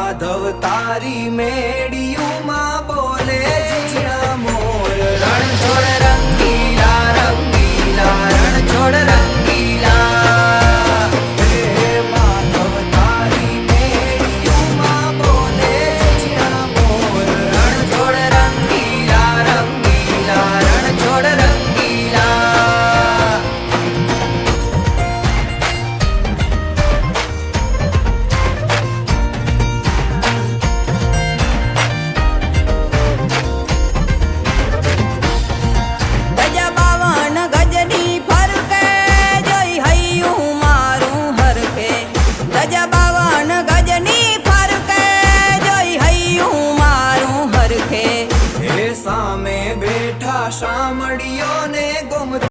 માધવ તારી મેળી સામે બેઠા શામળિયો ને ગુમ